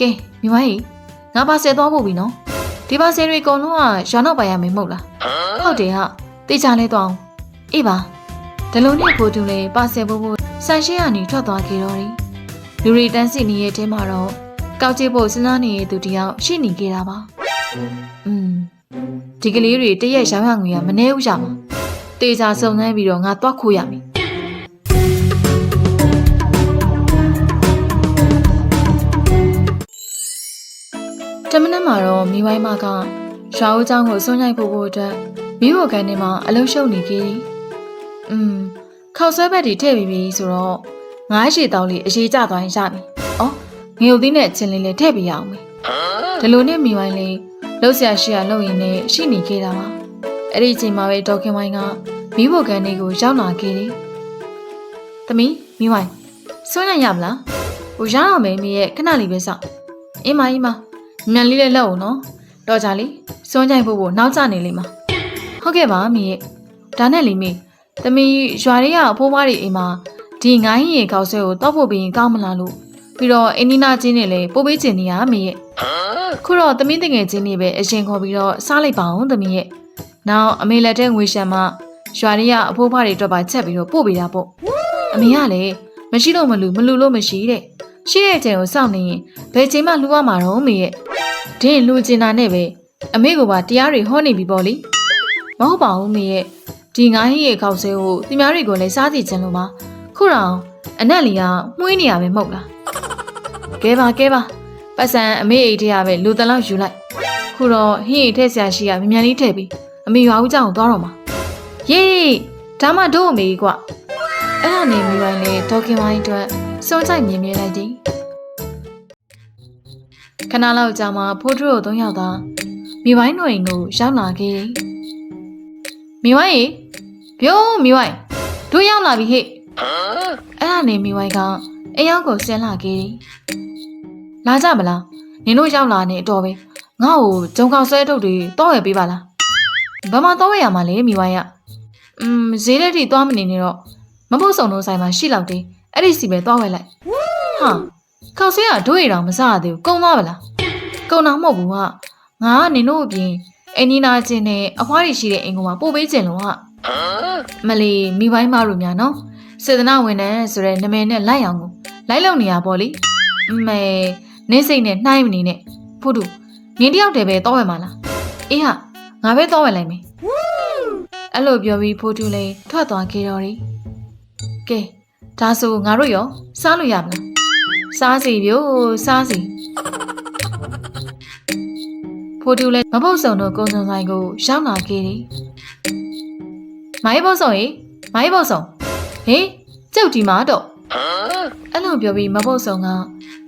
ကဲမိမကြီးငါပါဆယ်သွားဖို့ပြီနော်ဒီပါဆယ်တွေအကုန်လုံးကရွာနောက်ပါရမယ်မဟုတ်လားဟုတ်တယ်ဟာတေချာလဲသွားအောင်အေးပါဒလုံးနဲ့ကိုတူလည်းပါဆယ်ဖို့ဖို့ဆန်ရှင်းကနေထွက်သွားခဲ့တော့တယ်လူရီတန်းစီနေရဲ့တဲမှာတော့ကောက်ကျစ်ဖို့စဉ်းစားနေတဲ့သူတယောက်ရှိနေခဲ့တာပါอืมဒီကလေးတွေတရက်ရောင်းရငွေကမနှဲဥရမှာတေချာစုံစမ်းပြီးတော့ငါသွားခိုးရမယ် တမနက်မှာတော့မိဝိုင်းမကရွာဦးเจ้าကိုစွန့်ရိုက်ဖို့ဖို့အတွက်မိဖို့ကန်ထဲမှာအလုံးရှုပ်နေခဲ့တယ်။อืมခောက်ဆွဲဘက်တွေထည့်ပြီးပြီဆိုတော့ငါးရှည်တောင်းလေးအရေးကြသွားရင်ရပြီ။အော်ငရုတ်သီးနဲ့အချင်းလေးလည်းထည့်ပေးရအောင်မယ်။ဒီလိုနဲ့မိဝိုင်းလေးလှုပ်ရှားရှိရလှုပ်ရင်လည်းရှိနေခဲ့တာပါ။အဲ့ဒီအချိန်မှာပဲဒေါက်ခင်ဝိုင်းကမိဖို့ကန်လေးကိုရောက်လာခဲ့တယ်။သမီးမိဝိုင်းစွန့်ရိုက်ရမလား။ဟိုရအောင်မယ်မိရဲ့ခဏလေးပဲစောင့်။အင်းမအင်းမ မြန်လေးလည်းလက်အောင်နော်။တော့ကြလေစွန့်ကြိုက်ဖို့ဖို့နောက်ကျနေလိမ့်မှာ။ဟုတ်ကဲ့ပါမိရဲ့။ဒါနဲ့လေမိသမီးရွာတွေကအဖိုးမတွေအိမ်မှာဒီငိုင်းရင်ခေါက်ဆွဲကိုတောက်ဖို့ပြီးရင်ကောင်းမလားလို့ပြီးတော့အင်းနီနာချင်းနဲ့လည်းပို့ပေးချင်နေရမိရဲ့။ခုတော့သမီးတငယ်ချင်းတွေပဲအရင်ခေါ်ပြီးတော့စားလိုက်ပါအောင်သမီးရဲ့။နောက်အမေလက်ထဲငွေရှမ်းမှရွာတွေကအဖိုးမတွေအတွက်ပါချက်ပြီးတော့ပို့ပေးတာပေါ့။အမေကလည်းမရှိလို့မလူမလူလို့မရှိတဲ့။ ရှိတဲ့အချိန်ကိုစောင့်နေရင်ဘယ်ချိန်မှလှူရမှာတော့အမေရဲ့။ဒင်းလူကျင်တာနဲ့ပဲအမေကပါတရားတွေဟောနေပြီပေါ့လေ။မဟုတ်ပါဘူးမေရဲ့ဒီငါးဟင်းရဲ့ခေါက်ဆဲကိုသူများတွေကိုလည်းစားစီခြင်းလို့ပါခုတော့အနက်လီကမှုေးနေရပဲမဟုတ်လားကဲပါကဲပါပတ်စံအမေအိတ်ထဲကပဲလူတလောက်ယူလိုက်ခုတော့ဟင်းအိတ်ထဲဆရာရှိကမြန်မြန်လေးထည့်ပြီးအမေရွာဦးကြောင်သွားတော့မှာယေးဒါမှတို့အမေကြီးကွအဲ့ဒါနေမိပိုင်းလေဒေါခင်ဝိုင်းအတွက် စွန့်ကြိုက်မြင်မြင်လိုက်သည်ခဏလောက်ကြာမှဖိုးထူတို့သုံးယောက်သာမိပိုင်းတို့အိမ်ကိုရောက်လာခဲ့တယ်မိပိုင်းရေဘိုးမိပိုင်းတို့ရောက်လာပြီဟဲ့အဲ့ဒါနေမိပိုင်းကအိမ်ရောက်ကိုဆင်းလာခဲ့တယ်လာကြမလားနင်တို့ရောက်လာနေအတော်ပဲငါ့ကိုဂျုံကောက်ဆွဲထုတ်တွေတောက်ရပေးပါလားဘာမှတောက်ရရမှာလေမိပိုင်းကอืมဈေးလက်ထိသွားမနေနဲ့တော့မဖို့ဆောင်တို့ဆိုင်မှာရှိလောက်တယ် အဲ့ဒီစီပဲသွားဝဲလိုက်ဟာကောက်ဆွဲကတို့ရတောင်မစားရသေးဘူးကုံသွားပါလားကုံတော့မဟုတ်ဘူးကငါကနင်တို့အပြင်အင်းနီနာချင်းနဲ့အဖွားတွေရှိတဲ့အိမ်ကမှပို့ပေးခြင်းလို့ဟာမလီမိပိုင်းမတို့များနော်စေတနာဝန်ထမ်းဆိုတဲ့နာမည်နဲ့လိုက်အောင်ကိုလိုက်လုံနေရပါလေမဲနင်းစိတ်နဲ့နှိုင်းမနေနဲ့ဖို့တူနင်းတယောက်တည်းပဲတောက်ရမှာလားအေးဟာငါပဲတောက်ရလိုက်မယ်အဲ့လိုပြောပြီးဖို့တူလည်းထွက်သွားခဲ့တော့တယ်ကဲ ဒါဆိုငါတို့ရောစားလို့ရမလားစားစီပြို့စားစီဖိုတူလည်းမပုတ်ဆုံတို့ကုန်းစုံဆိုင်ကိုရောက်လာခဲ့တယ်။မိုင်းပုတ်ဆုံရေမိုင်းပုတ်ဆုံဟေးကျုပ်ဒီမှာတော့အဲ့လိုပြောပြီးမပုတ်ဆုံက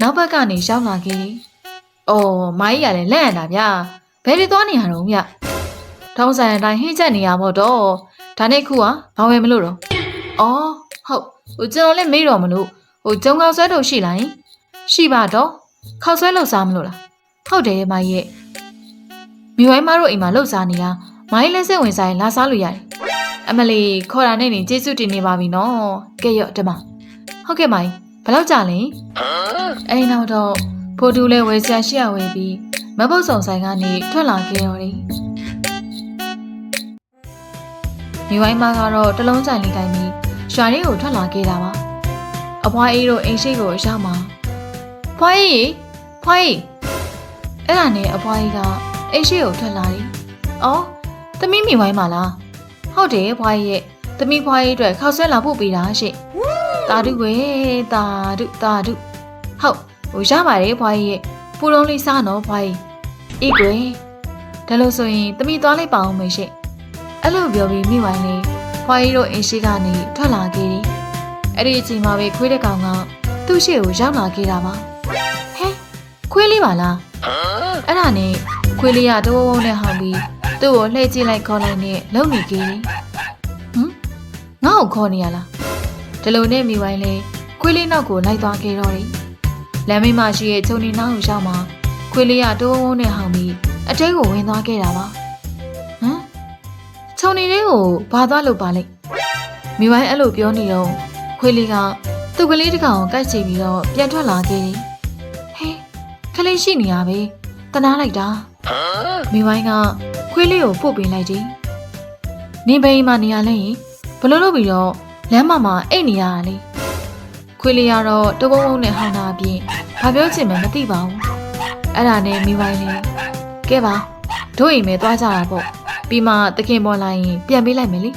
နောက်ဘက်ကနေရောက်လာခဲ့တယ်။အော်မိုင်းရလည်းလက်ရတာဗျာဘယ်တွေသွားနေရတော့ဗျ။ထုံးစံအတိုင်းဟင်းချက်နေရမို့တော့ဒါနဲ့ခုကဘာဝယ်မလို့တော့။အော်ဟုတ် ဟိုကျွန်တော်လည်းမေးတော့မလို့ဟိုဂျုံကောက်ဆွဲတို့ရှိလား။ရှိပါတော့ခောက်ဆွဲလို့စားမလို့လား။ဟုတ်တယ်မိုင်းရဲ့မိဝိုင်းမတို့အိမ်မှာလှုပ်စားနေတာမိုင်းလက်ဆက်ဝင်စားရင်လာစားလို့ရတယ်။အမလီခေါ်တာနဲ့နေကျေးဇူးတင်နေပါပြီနော်။ကဲရော့တမ။ဟုတ်ကဲ့မိုင်းဘယ်လောက်ကြာလဲ။အဲ့နောက်တော့ဖိုတူလဲဝယ်ဆရာရှိရဝယ်ပြီးမပုတ်ဆောင်ဆိုင်ကနေထွက်လာခဲ့တော့တယ်။မိဝိုင်းမကတော့တလုံးဆိုင်လေးတိုင်းပြီး ရွာလေးကိုထွက်လာခဲ့တာပါ။အဖွားအေးတို့အိမ်ရှိကိုရောက်မှာ။ဖွားအေးဖွားအေးအဲ့ဒါနဲ့အဖွားအေးကအိတ်ရှိကိုထွက်လာတယ်။အော်သမီးမိဝိုင်းပါလား။ဟုတ်တယ်ဖွားရဲ့သမီးဖွားရဲ့အတွက်ခောက်ဆွဲလာဖို့ပေးတာရှင့်။တာဒုကွယ်တာဒုတာဒုဟုတ်ဟိုရပါတယ်ဖွားရဲ့ပူလုံးလေးစားနော်ဖွားရဲ့အေးကွယ်ဒါလို့ဆိုရင်သမီးသွားလိုက်ပါအောင်မေရှင့်။အဲ့လိုပြောပြီးမိဝိုင်းလေး ဖွားရဲ့တို့အိမ်ရှိကနေထွက်လာခဲ့တယ်။အဲ့ဒီအချိန်မှာပဲခွေးတဲ့ကောင်ကသူ့ရှေ့ကိုရောက်လာခဲ့တာပါ။ဟဲခွေးလေးပါလား။အဲ့ဒါနဲ့ခွေးလေးကတဝုံဝုံနဲ့ဟောင်းပြီးသူ့ကိုလှည့်ကြည့်လိုက်ခေါ်လိုက်နဲ့လုံနေကြတယ်။ဟမ်ငါ့ကိုခေါ်နေရလား။ဒီလိုနဲ့မိဝိုင်းလေးခွေးလေးနောက်ကိုလိုက်သွားခဲ့တော့တယ်။လမ်းမိမရှိရဲ့ချုံနေနောက်ကိုရောက်မှခွေးလေးကတဝုံဝုံနဲ့ဟောင်းပြီးအတဲကိုဝင်သွားခဲ့တာပါ။ဟမ် ချုံနေလေးကိုဘာသွားလို့ပါလိမ့်။မိဝိုင်းအဲ့လိုပြောနေတော့ခွေးလေးကသူ့ကလေးတစ်ကောင်ကိုကိုက်ချပြီးတော့ပြန်ထွက်လာခဲ့တယ်။ဟေးခလေးရှိနေရပဲတနာလိုက်တာမိဝိုင်းကခွေးလေးကိုပို့ပေးလိုက်တယ်နင်ဘိမ်မှာနေရလဲရင်ဘလို့လို့ပြီးတော့လမ်းမမှာအိတ်နေရတာလေခွေးလေးကတော့တဝုံဝုံနဲ့ဟောင်းတာအပြင်ဘာပြောချင်မှမသိပါဘူးအဲ့ဒါနဲ့မိဝိုင်းလေးကဲပါတို့အိမ်မဲသွားကြတာပေါ့ ပြီးမှတခင်ပေါ်လာရင်ပြန်ပေးလိုက်မယ်လေ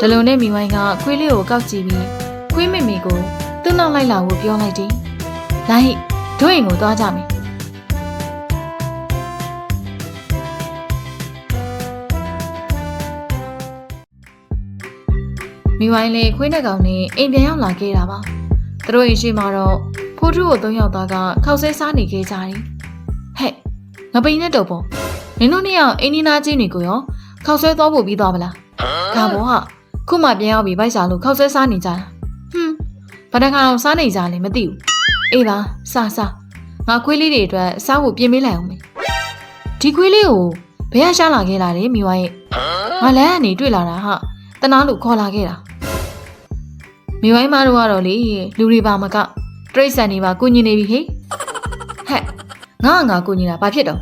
ဒလုံနဲ့မိဝိုင်းကခွေးလေးကိုကောက်ကြည့်ပြီးခွေးမိမိကိုသူ့နောက်လိုက်လာဖို့ပြောလိုက်တယ်လိုက်တို့အိမ်ကိုသွားကြမယ်မိဝိုင်းလေးခွေးနဲ့ကောင်နဲ့အိမ်ပြန်ရောက်လာခဲ့တာပါသူတို့အိမ်ရှိမှာတော့ဖိုးထုကိုသုံးယောက်သားကခောက်ဆဲစားနေခဲ့ကြတယ်ဟဲ့ငပိန်နဲ့တော့ပေါ့ နင်တို့နှစ်ယောက်အိမ်နီးနားချင်းတွေကိုရောခောက်ဆဲသွားဖို့ပြီးသွားပလားဒါပေါ့ဟာခုမှပြန်ရောက်ပြီးဗိုက်စာလို့ခောက်ဆဲစားနေကြတာဟွန်းဘာတခါတော့စားနေကြလဲမသိဘူးအေးပါစားစားငါခွေးလေးတွေအတွက်စားဖို့ပြင်ပေးလိုက်အောင်မေဒီခွေးလေးကိုဘယ်ကရှာလာခဲ့တာလဲမိဝိုင်းရဲ့ငါလမ်းကနေတွေ့လာတာဟာတနာလို့ခေါ်လာခဲ့တာမိဝိုင်းမတို့ကတော့လေလူတွေပါမကတရိတ်ဆန်နေပါကုညီနေပြီဟေ့ဟဲ့ငါကငါကုညီတာဘာဖြစ်တော့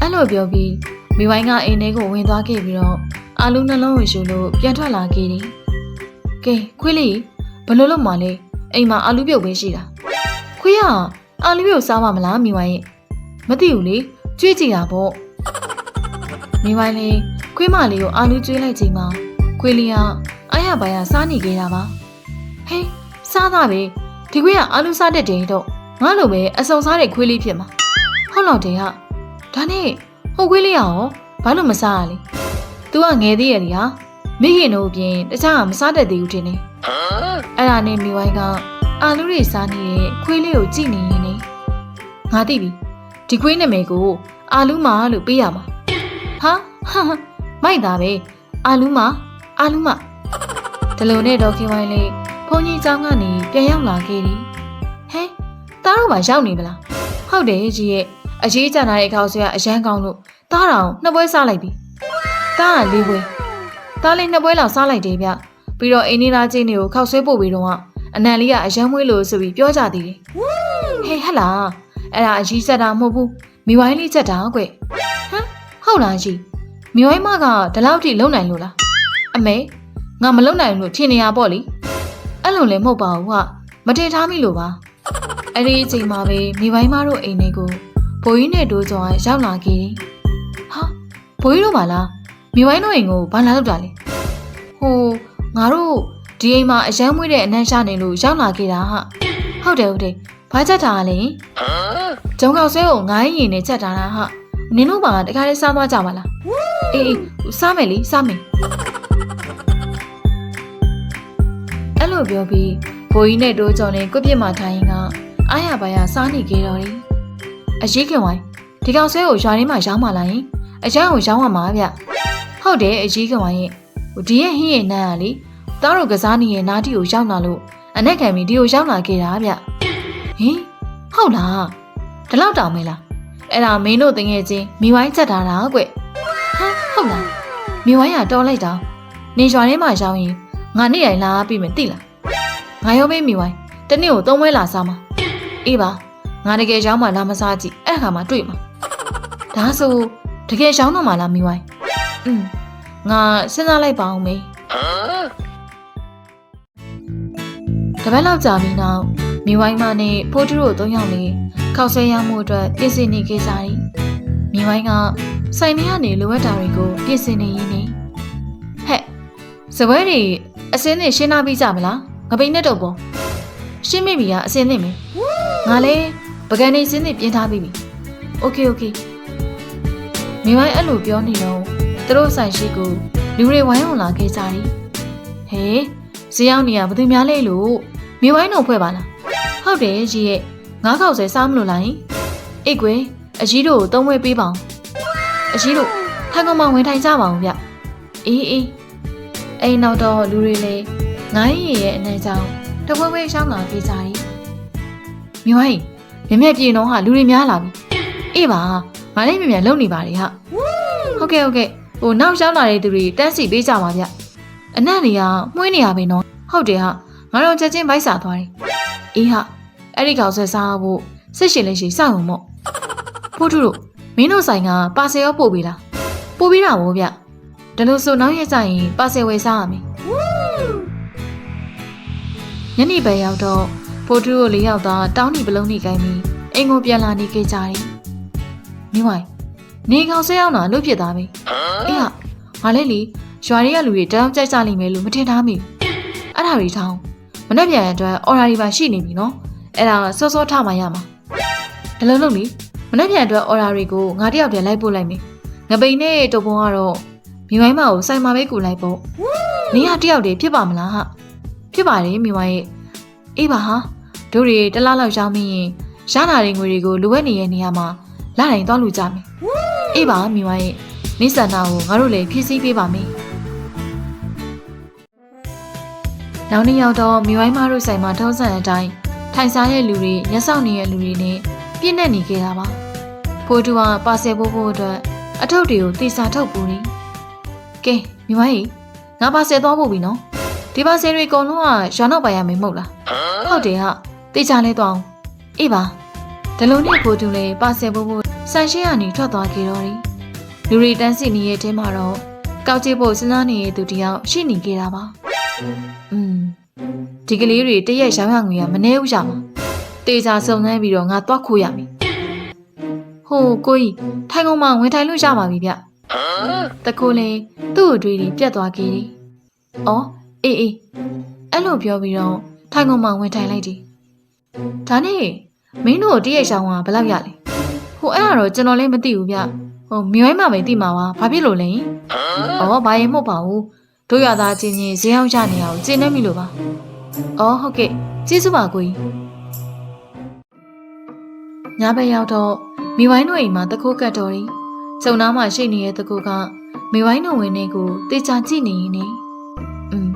အဲ့လိုပြောပြီးမိဝိုင်းကအိမ်ထဲကိုဝင်သွားခဲ့ပြီးတော့အာလူနှလုံးဝင်ရှူလို့ပြန်ထွက်လာခဲ့တယ်ကဲခွေးလေးဘလို့လို့မှလဲအိမ်မှာအာလူပြုတ်ပဲရှိတာခွေးကအာလူပြုတ်စားမမလားမိဝိုင်းရဲ့မသိဘူးလေကြွေးကြည့်တာပေါ့မိဝိုင်းလေးခွေးမလေးကိုအာလူကျွေးလိုက်ချိန်မှာခွေးလေးကအားရပါရစားနေခဲ့တာပါဟေးစားတာပဲဒီခွေးကအာလူစားတတ်တယ်တော့ငါလိုပဲအစုံစားတဲ့ခွေးလေးဖြစ်မှာဟုတ်တော့တယ်ဟာ ဒါနဲ့ဟိုခွေးလေးကရောဘာလို့မစားရလဲ तू ကငယ်သေးရလေဟာမိခင်တို့အပြင်တခြားကမစားတတ်သေးဘူးထင်တယ်အဲ့ဒါနဲ့မိဝိုင်းကအာလူတွေစားနေတဲ့ခွေးလေးကိုကြည့်နေရင်နေငါသိပြီဒီခွေးနာမည်ကိုအာလူမာလို့ပေးရမှာဟာဟာဟာမိုက်တာပဲအာလူမာအာလူမာ ဒလုံနဲ့ဒေါ်ခင်ဝိုင်းလေးဘုန်းကြီးเจ้าကနေပြန်ရောက်လာခဲ့သည်ဟဲတားတော့မှရောက်နေပလားဟုတ်တယ်ကြီးရဲ့ အရေးကြလာတဲ့ခေါက်ဆွဲကအရန်ကောင်းလို့တားတော်နှစ်ပွဲစားလိုက်ပြီတားကလေးပွဲတားလေးနှစ်ပွဲလောက်စားလိုက်တယ်ဗျပြီးတော့အိန္ဒိနာချင်းတွေကိုခောက်ဆွဲပို့ပြီးတော့ကအနံလေးကအရန်မွေးလို့ဆိုပြီးပြောကြသေးတယ်ဟေးဟက်လားအဲ့ဒါအရေးချက်တာမဟုတ်ဘူးမိဝိုင်းလေးချက်တာကွဟမ်ဟုတ်လားကြီးမိဝိုင်းမကဒီလောက်ထိလုံနိုင်လို့လားအမေငါမလုံနိုင်ဘူးလို့ထင်နေရပေါ့လေအဲ့လိုလည်းမဟုတ်ပါဘူးဟာမထင်ထားမိလို့ပါအဲ့ဒီအချိန်မှာပဲမိပိုင်းမတို့အိမ်ထဲကို ဘိုးကြီးနဲ့တိုးကျော်ကရောက်လာခဲ့တယ်ဟာဘိုးကြီးတို့ပါလားမိပိုင်းတို့အိမ်ကိုဘာလာလောက်တာလဲဟိုငါတို့ဒီအိမ်မှာအရန်မွေးတဲ့အနမ်းရှာနေလို့ရောက်လာခဲ့တာဟာဟုတ်တယ်ဟုတ်တယ်ဘာချက်တာလဲဂျုံကောက်ဆွဲကိုငိုင်းရင်နဲ့ချက်တာလားဟာနင်တို့ပါတခါလေးစားသွားကြပါလားအေးအေးစားမယ်လေစားမယ်အဲ့လိုပြောပြီးဘိုးကြီးနဲ့တိုးကြော်နဲ့ကွပြစ်မှထိုင်ရင်ကအားရပါရစားနေကြတော့တယ်။ အရေးခင်ဝိုင်းဒီကောင်ဆွဲကိုရွာထဲမှာရောင်းမှလာရင်အကျန်းကိုရောင်းရမှာဗျ။ဟုတ်တယ်အရေးခင်ဝိုင်းရဲ့ဟိုဒီရဲ့ဟင်းရဲ့နန်းကလေသားတို့ကစားနေရဲ့နားတီကိုရောက်လာလို့အနက်ခံပြီးဒီကိုရောက်လာခဲ့တာဗျ။ဟင်ဟုတ်လားဒီလောက်တောင်မဲလားအဲ့ဒါမင်းတို့တငယ်ချင်းမိဝိုင်းချက်ထားတာကွဟမ်ဟုတ်လားမိဝိုင်းကတော်လိုက်တာနေရွာထဲမှာရောင်းရင်ငါနေ့တိုင်းလာပြီးမယ်တိလားငါရောမေးမိဝိုင်းတနေ့ကိုသုံးပွဲလာစားမှာအေးပါ ငါတကယ်ရောင်းမှလာမစားကြည့်အဲ့ခါမှတွေ့မှာဒါဆိုတကယ်ရောင်းတော့မှလားမိဝိုင်းอืมငါစဉ်းစားလိုက်ပါအောင်မေးတပတ်လောက်ကြာပြီးနောက်မိဝိုင်းမနဲ့ဖိုးထူးတို့သုံးယောက်လေးခောက်ဆွဲရမှုအတွက်ပြင်ဆင်နေကြစားတယ်မိဝိုင်းကစိုင်ထဲကနေလိုအပ်တာတွေကိုပြင်ဆင်နေရင်းနေဟဲ့စပွဲတွေအစင်းနဲ့ရှင်းနာပြီးကြမလားငပိနဲ့တော့ပေါ့ရှင်းမိပြီကအစင်းနဲ့မယ်ငါလည်း ပကံနေစင်းနေပြင်ထားပြီးပြီ။ Okay okay မိဝိုင်းအဲ့လိုပြောနေတော့သူတို့ဆိုင်ရှိကိုလူတွေဝိုင်းအောင်လာခဲ့ကြတယ်။ဟေးဈေးရောက်နေရဘယ်သူများလဲလို့မိဝိုင်းတို့ဖွဲ့ပါလား။ဟုတ်တယ်ကြီးရဲ့ငါးခေါက်ဆယ်စားမလို့လား။အေးကွယ်အကြီးတို့သုံးဝဲပေးပါအောင်။အကြီးတို့ထိုင်ကောင်မှဝင်ထိုင်ကြပါအောင်ဗျ။အေးအေးအိမ်နောက်တော့လူတွေလည်းငိုင်းရည်ရဲ့အနှံ့ကြောင့်တပွဲပွဲရှောင်းလာပြေးကြတယ်။မိဝိုင်း မြက်မြက်ပြေတော့ဟာလူတွေများလာပြီ။အေးပါငါလည်းမြက်မြက်လုံနေပါတယ်ဟာ။ဟုတ်ကဲ့ဟုတ်ကဲ့ဟိုနောက်ရှောင်းလာတဲ့သူတွေတန်းစီပေးကြပါဗျ။အနံ့တွေကမှုင်းနေရပြီနော်။ဟုတ်တယ်ဟာငါတော့ချက်ချင်းဗိုက်စာသွားတယ်။အေးဟာအဲ့ဒီကောင်ဆွဲစားဖို့စိတ်ရှင်လေးရှိစောင့်အောင်မို့ဖိုးထုတို့မင်းတို့ဆိုင်ကပါဆယ်ရောပို့ပေးလားပို့ပေးတာဗောဗျဒါလို့ဆိုနောက်ရက်ကျရင်ပါဆယ်ဝယ်စားရမယ်ညနေပဲရောက်တော့ ဖိုးထုတို့လေးယောက်သားတောင်းနီပလုံးနေကိုင်းပြီးအိမ်ကိုပြန်လာနေခဲ့ကြတယ်မိဝိုင်းနေကောင်ဆွဲအောင်တာလို့ဖြစ်သွားပြီအေးဟာငါလည်းလီရွာတွေကလူတွေတောင်းကြိုက်ကြလိမ့်မယ်လို့မထင်ထားမိဘူးအဲ့ဒါတွေထောင်းမနေ့ပြန်အတွက်အော်ရာဒီပါရှိနေပြီနော်အဲ့ဒါစောစောထမှရမှာဒါလုံးလုံးလीမနေ့ပြန်အတွက်အော်ရာတွေကိုငါတယောက်တည်းလိုက်ပို့လိုက်မယ်ငပိန်နဲ့တုပ်ပုံကတော့မိမိုင်းမကိုစိုက်မှာပဲကူလိုက်ပေါ့နေရတယောက်တည်းဖြစ်ပါမလားဟာဖြစ်ပါတယ်မိမိုင်းရဲ့အေးပါဟာ တို့တွေတစ်လားလောက်ရှောင်းမင်းရင်ရနာတဲ့ငွေတွေကိုလိုအပ်နေတဲ့နေရာမှာလာတိုင်းသွားလူကြမယ်အေးပါမိမိုင်းရဲ့နိစန္နာကိုငါတို့လည်းဖြည့်ဆည်းပေးပါမယ်နောက်နေ့ရောက်တော့မိဝိုင်းမတို့ဆိုင်မှာထုံးစံအတိုင်းထိုင်စားတဲ့လူတွေရက်ဆောင်နေတဲ့လူတွေနဲ့ပြည့်နေနေကြတာပါဖိုးတူကပါဆယ်ဖို့ဖို့အတွက်အထုပ်တွေကိုတိစာထုတ်ပူနေကဲမိဝိုင်းငါပါဆယ်သွားဖို့ပြီနော်ဒီပါဆယ်တွေအကုန်လုံးကရွာနောက်ပါရမယ်မဟုတ်လားဟုတ်တယ်ဟာ တေချာလဲသွားအောင်အေးပါဒလုံးနဲ့ဖိုးတူလည်းပါဆယ်ဖို့ဖို့ဆန်ရှင်းကနေထွက်သွားကြတော့တယ်လူတွေတန်းစီနေရဲ့တဲမှာတော့ကောက်ကြည့်ဖို့စဉ်းစားနေတဲ့သူတယောက်ရှိနေကြတာပါอืมဒီကလေးတွေတရက်ရောင်းရငွေကမနှဲဘူးရမှာတေချာစုံစမ်းပြီးတော့ငါသွားခိုးရမယ်ဟိုကိုကြီးထိုင်ကုန်မှာဝင်ထိုင်လို့ရပါပြီဗျတကူလည်းသူ့အတွေ့တွေပြတ်သွားခဲ့တယ်။အော်အေးအေးအဲ့လိုပြောပြီးတော့ထိုင်ကုန်မှာဝင်ထိုင်လိုက်တယ်။ ဒါနဲ့မင်းတို့တရက်ရောင်းကဘယ်လောက်ရလဲ။ဟိုအဲ့ဒါတော့ကျွန်တော်လည်းမသိဘူးဗျ။ဟိုမြေဝိုင်းမှာပဲသိမှာပါ။ဘာဖြစ်လို့လဲ။အော်ဘာရင်မဟုတ်ပါဘူး။တို့ရသားချင်းချင်းဈေးအောင်ရနေအောင်ကျင်းနေပြီလို့ပါ။အော်ဟုတ်ကဲ့ကျေးဇူးပါကိုကြီး။ညဘက်ရောက်တော့မိဝိုင်းတို့အိမ်မှာတခိုးကတ်တော်ရီစုံနာမှာရှိနေတဲ့တခိုးကမိဝိုင်းတို့ဝင်နေကိုတေချာကြည့်နေရင်နေ။อืม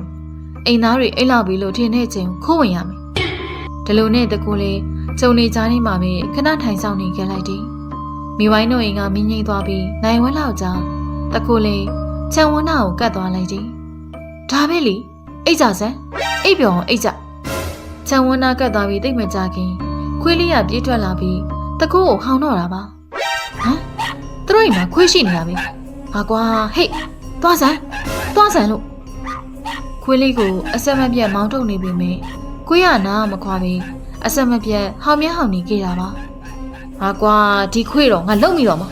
အိမ်သားတွေအိတ်လာပြီလို့ထင်တဲ့ချိန်ကိုခိုးဝင်ရမယ်။ ဒီလိုနဲ့တခိုးလေးကျုံနေကြနေမှာပဲခဏထိုင်ဆောင်နေကြလိုက်တယ်။မိဝိုင်းတို့အိမ်ကမင်းငိမ့်သွားပြီးနိုင်ဝဲလောက်ကြာတခိုးလေးခြံဝန်းနာကိုကတ်သွားလိုက်တယ်။ဒါပဲလေအိတ်ကြစမ်းအိတ်ပြောင်အိတ်ကြခြံဝန်းနာကတ်သွားပြီးတိတ်မကြခင်ခွေးလေးကပြေးထွက်လာပြီးတကူကိုဟောင်းတော့တာပါဟမ်သူတို့အိမ်မှာခွေးရှိနေရပြီဟာကွာဟေ့သွားစမ်းသွားစမ်းလို့ခွေးလေးကိုအဆက်မပြတ်မောင်းထုတ်နေပြီမေ ခွေးရနာမခွာပြီးအဆက်မပြတ်ဟောင်မြဟောင်နေကြတာပါဟာကွာဒီခွေးတော့ငါလုံမိတော့မှာ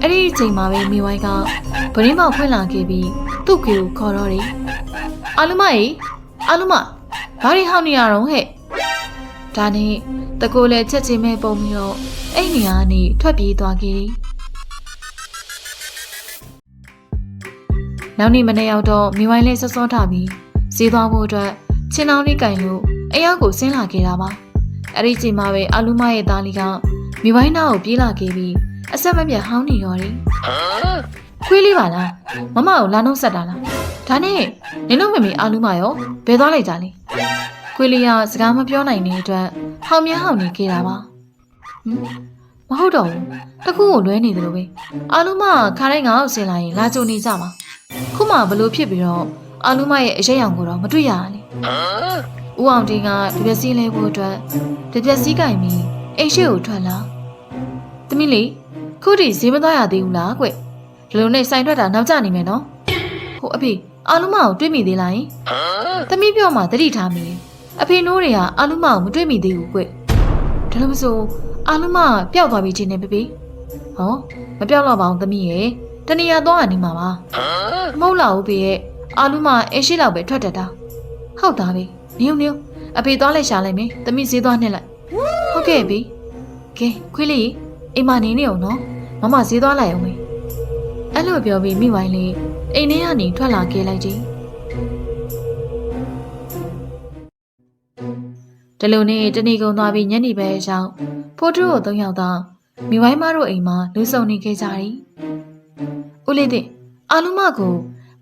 အဲ့ဒီအချိန်မှာပဲမိဝိုင်းကဗရင်းပေါက်ဖွင့်လာခဲ့ပြီးသူ့ကိုခေါ်တော့တယ်အာလူမကြီးအာလူမဘာတွေဟောင်းနေရတော့ဟဲ့ဒါနဲ့တကိုယ်လည်းချက်ချင်းပဲပုံပြီးတော့အဲ့နေရာကနေထွက်ပြေးသွားခဲ့တယ်နောက်နေ့မနေ့ရောက်တော့မိဝိုင်းလေးစောစောထပြီးဈေးသွားဖို့အတွက် ချင်းအောင်လေးကင်လို့အရောက်ကိုဆင်းလာခဲ့တာပါအဲ့ဒီချိန်မှာပဲအလူမရဲ့သားလေးကမိဝိုင်းနာကိုပြေးလာခဲ့ပြီးအဆက်မပြတ်ဟောင်းနေတော့တယ်ခွေးလေးပါလားမမကိုလာနှုတ်ဆက်တာလားဒါနဲ့နင်တို့မမေအလူမရောဘယ်သွားလိုက်ကြလဲခွေးလေးကစကားမပြောနိုင်တဲ့အတွက်ဟောင်မြဟောင်နေခဲ့တာပါဟမ်မဟုတ်တော့ဘူးတခုကိုလွဲနေတယ်လို့ပဲအာလူမခါတိုင်းငါ့ကိုဆင်လာရင်လာကြုံနေကြမှာခုမှဘလို့ဖြစ်ပြီးတော့ အာလူမရဲ့အရေးရောင်ကိုတော့မတွေ့ရလေဦးအောင်တင်းကတပြက်စီးလဲဖို့အတွက်တပြက်စီးကင်ပြီးအိမ်ရှိကိုထွက်လာသမီးလေးခုထိဈေးမသွားရသေးဘူးလားကွဒီလိုနဲ့စိုင်ထွက်တာနောက်ကျနေမယ်နော်ဟိုအဖေအာလူမကိုတွေ့မိသေးလားယင်သမီးပြောမှတတိထားမိတယ်အဖေနိုးတွေကအာလူမကိုမတွေ့မိသေးဘူးကွဒါလို့မဆိုအာလူမပျောက်သွားပြီချင်းနေပပဟောမပျောက်တော့ပါဘူးသမီးရဲ့တနေရာသွားနေမှာပါမဟုတ်လားဦးဖေရဲ့ အာလူမအရှိလောက်ပဲထွက်တတ်တာဟုတ်သားပဲနင်းနင်းအဖေသွားလိုက်ရှာလိုက်မယ်သမီးဈေးသွားနှက်လိုက်ဟုတ်ကဲ့ပြီကဲခွေးလေးအိမ်မနေနေအောင်နော်မမဈေးသွားလိုက်အောင်မေအဲ့လိုပြောပြီးမိဝိုင်းလေးအိမ်ထဲကနေထွက်လာခဲ့လိုက်ကြီးဒီလိုနဲ့တနေကုန်သွားပြီးညနေပဲရောက်ဖိုးတူကိုသုံးယောက်သားမိဝိုင်းမတို့အိမ်မှာလူဆုံနေခဲ့ကြတယ်။ဦးလေးတဲ့အာလူမကို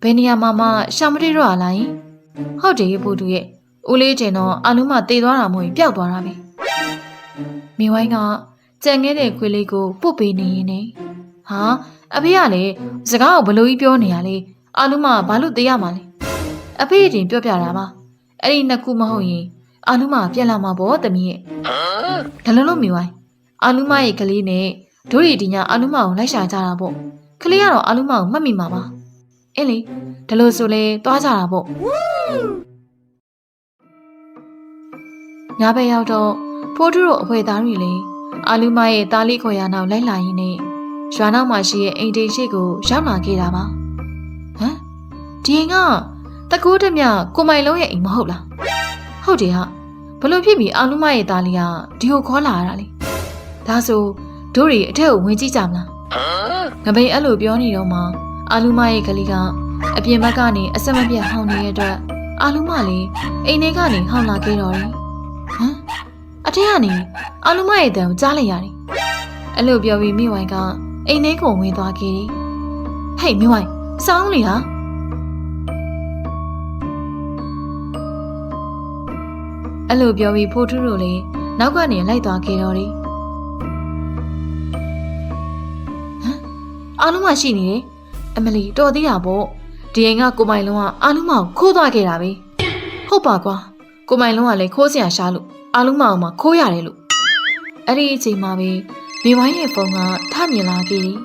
ဘယ်နေရာမှာမှရှာမတွေ့တော့လားယင်။ဟုတ်တယ်ဖိုးတူရဲ့ဦးလေးကျင်တော့အာလူမတေသွားတာမဟုတ်ရင်ပျောက်သွားတာပဲ။မိဝိုင်းကကြံခဲ့တဲ့ခွေးလေးကိုပုတ်ပေးနေရင်နေဟာအဖေကလည်းစကားကိုဘလို့ကြီးပြောနေရလဲအာလူမဘာလို့တေးရမှာလဲအဖေတင်ပြောပြတာပါအဲ့ဒီနှစ်ခုမဟုတ်ရင်အာလူမပြက်လာမှာပေါ့တမီးရဲ့ဒါလုံးလုံးမိဝိုင်းအာလူမရဲ့ကလေးနဲ့တို့ရီဒီညာအာလူမကိုလိုက်ရှာကြတာပေါ့ကလေးကတော့အာလူမကိုမှတ်မိမှာပါ အင်းလေဒါလို့ဆိုလဲသွားကြတာပေါ့ညဘက်ရောက်တော့ဖိုးတူတို့အဖွဲသားတွေလည်းအာလူမရဲ့တားလေးခေါ်ရနောက်လိုက်လာရင်းနဲ့ရွာနောက်မှာရှိတဲ့အိမ်တိရှိကိုရောက်လာခဲ့တာပါဟမ်ဒီအိမ်ကတကူးတမြကိုမိုင်လုံးရဲ့အိမ်မဟုတ်လားဟုတ်တယ်ဟာဘလို့ဖြစ်ပြီးအာလူမရဲ့တားလေးကဒီကိုခေါ်လာရတာလေဒါဆိုတို့တွေအထက်ကိုဝင်ကြည့်ကြမလားငပိန်အဲ့လိုပြောနေတော့မှ အာလူမရဲ့ကလေးကအပြင်ဘက်ကနေအဆက်မပြတ်ဟောင်းနေတဲ့အတွက်အာလူမလေးအိမ်ထဲကနေဟောင်းလာခဲ့တော့တယ်ဟမ်အထက်ကနေအာလူမရဲ့တန်ကိုကြားလိုက်ရတယ်အဲ့လိုပြောပြီးမိဝိုင်ကအိမ်ထဲကိုဝင်သွားခဲ့တယ်ဟေးမိဝိုင်စောင်းလေဟာအဲ့လိုပြောပြီးဖိုးထူးတို့လည်းနောက်ကနေလိုက်သွားခဲ့တော့တယ်အားလုံးမရှိနေတယ် အမလီတော်သေးတာပေါ့ဒီအိမ်ကကိုမိုင်လုံးကအားလုံးမကိုခိုးသွားခဲ့တာပဲဟုတ်ပါကွာကိုမိုင်လုံးကလည်းခိုးစရာရှာလို့အားလုံးမအောင်မခိုးရတယ်လို့အဲ့ဒီအချိန်မှာပဲမိဝိုင်းရဲ့ဖုန်းကထမြင်လာခဲ့တယ်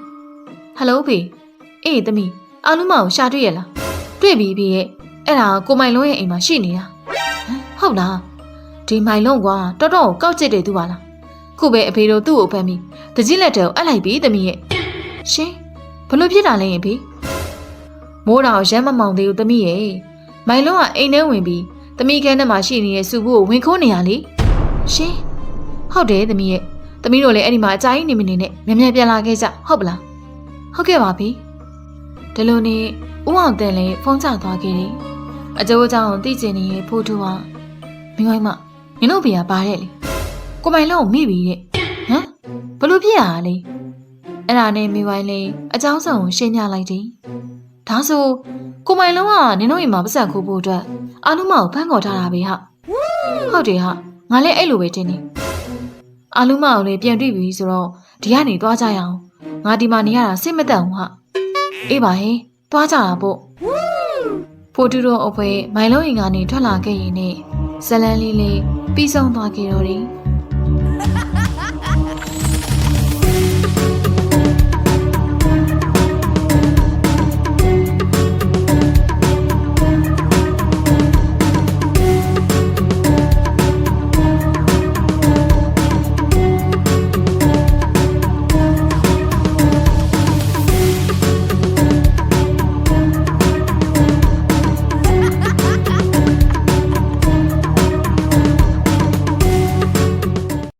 ဟယ်လိုဖေအေးသမီးအားလုံးမကိုရှာတွေ့ရလားတွေ့ပြီဖေရဲ့အဲ့ဒါကိုမိုင်လုံးရဲ့အိမ်မှာရှိနေတာဟမ်ဟုတ်လားဒီမိုင်လုံးကွာတော်တော်ကိုကောက်ကျစ်တယ်သူပါလားခုပဲအဖေတို့သူ့ကိုဖမ်းပြီးတကြီးလက်တဲကိုအပ်လိုက်ပြီသမီးရဲ့ရှင် ဘလို့ဖြစ်တာလဲရင်ဖေမိုးတော်ရမ်းမမောင်သေးဘူးသမီးရဲ့မိုင်လုံးကအိမ်ထဲဝင်ပြီးသမီးကန်းထဲမှာရှိနေတဲ့စုဘူးကိုဝင်ခိုးနေရလေရှင်ဟုတ်တယ်သမီးရဲ့သမီးတို့လည်းအဲ့ဒီမှာအကြိုင်းနေမနေနဲ့မြန်မြန်ပြန်လာခဲ့ကြဟုတ်ပလားဟုတ်ကဲ့ပါဖေဒီလိုနဲ့ဦးအောင်တန်လည်းဖုန်းချသွားခဲ့တယ်အကျိုးအကြောင်းသိကျင်နေတဲ့ဖိုးထူဟာမိမိုင်းမနင်တို့ဖေကပါတယ်လေကိုမိုင်လုံးကိုမိပြီတဲ့ဟမ်ဘလို့ဖြစ်ရတာလဲ အဲ့ဒါနဲ့မိဝိုင်းလေးအကြောင်းစုံကိုရှင်းပြလိုက်တယ်။ဒါဆိုကိုမိုင်လုံးကနင်တို့အိမ်မှာပတ်စံခိုးဖို့အတွက်အာလူမကိုဖန်ခေါ်ထားတာပဲဟာ။ဟုတ်တယ်ဟာငါလည်းအဲ့လိုပဲတင်နေ။အာလူမကိုလည်းပြန်တွေ့ပြီဆိုတော့ဒီကနေသွားကြရအောင်။ငါဒီမှာနေရတာစိတ်မသက်ဘူးဟာ။အေးပါဟင်သွားကြတာပေါ့။ဖိုတူတို့အဖွဲမိုင်လုံးအိမ်ကနေထွက်လာခဲ့ရင်နဲ့ဇလန်းလေးလေးပြီးဆုံးသွားခဲ့တော့တယ်။